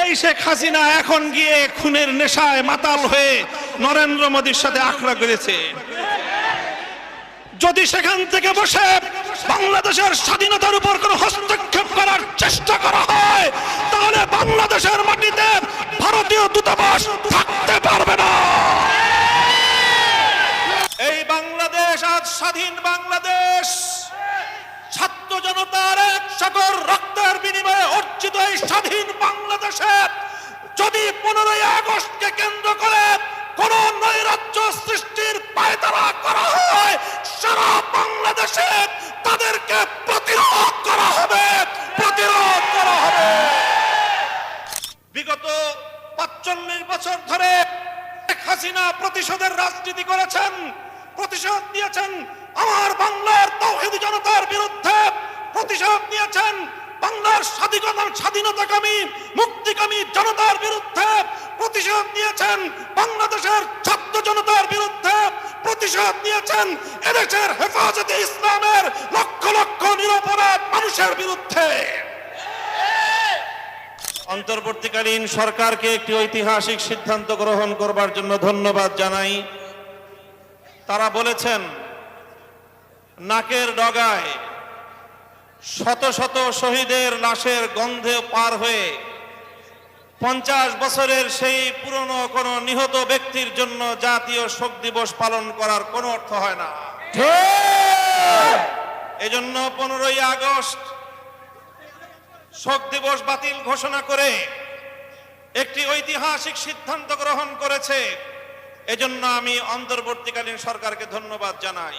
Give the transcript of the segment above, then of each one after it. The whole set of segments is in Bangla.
এই শেখ হাসিনা এখন গিয়ে খুনের নেশায় মাতাল হয়ে নরেন্দ্র মোদীর সাথে আখড়া করেছে যদি সেখান থেকে বসে বাংলাদেশের স্বাধীনতার উপর কোনো হস্তক্ষেপ করার চেষ্টা করা হয়, তাহলে বাংলাদেশের মাটিতে ভারতীয় দূতাবাস থাকতে পারবে না। এই বাংলাদেশ, আজ স্বাধীন বাংলাদেশ। ছাত্র জনতার এক সাগর রক্তের বিনিময়ে যদি পনেরোই আগস্টকে কেন্দ্র করে কোন নৈরাজ্য সৃষ্টির পায়তারা করা হয়, সারা বাংলাদেশে তাদেরকে প্রতিরোধ করা হবে, প্রতিরোধ করা হবে। বিগত পাঁচচল্লিশ বছর ধরে শেখ হাসিনা প্রতিশোধের রাজনীতি করেছেন, প্রতিশোধ নিয়েছেন, আমার বাংলার তৌহিদ জনতার বিরুদ্ধে প্রতিশোধ নিয়েছেন বাংলার স্বাধীনতা স্বাধীনতাকামী, মুক্তিকামী জনতার বিরুদ্ধে প্রতিশোধ নিয়েছেন বাংলাদেশের ছাত্র জনতার বিরুদ্ধে প্রতিশোধ নিয়েছেন এদেশের হেফাজতে ইসলামের লক্ষ লক্ষ নিরপরাধ মানুষের বিরুদ্ধে। অন্তর্বর্তীকালীন সরকারকে একটি ঐতিহাসিক সিদ্ধান্ত গ্রহণ করবার জন্য ধন্যবাদ জানাই। তারা বলেছেন, নাকের ডগায় শত শত শহীদের লাশের গন্ধে পার হয়ে পঞ্চাশ বছরের সেই পুরনো কোন নিহত ব্যক্তির জন্য জাতীয় শোক দিবস পালন করার কোনো অর্থ হয় না। এজন্য পনেরোই আগস্ট শোক দিবস বাতিল ঘোষণা করে একটি ঐতিহাসিক সিদ্ধান্ত গ্রহণ করেছে। এজন্য আমি অন্তর্বর্তীকালীন সরকারকে ধন্যবাদ জানাই।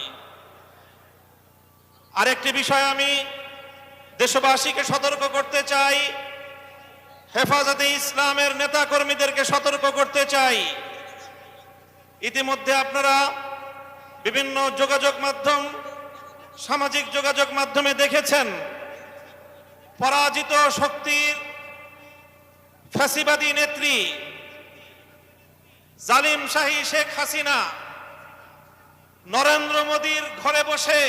আরেকটি বিষয় আমি দেশবাসীকে সতর্ক করতে চাই। হেফাজতে ইসলামের নেতা কর্মীদেরকে সতর্ক করতে চাই। ইতিমধ্যে আপনারা বিভিন্ন যোগাযোগ মাধ্যম, সামাজিক যোগাযোগ মাধ্যমে দেখেছেন, পরাজিত শক্তির ফ্যাসিবাদী নেত্রী জালিম শাহী শেখ হাসিনা নরেন্দ্র মোদীর ঘরে বসে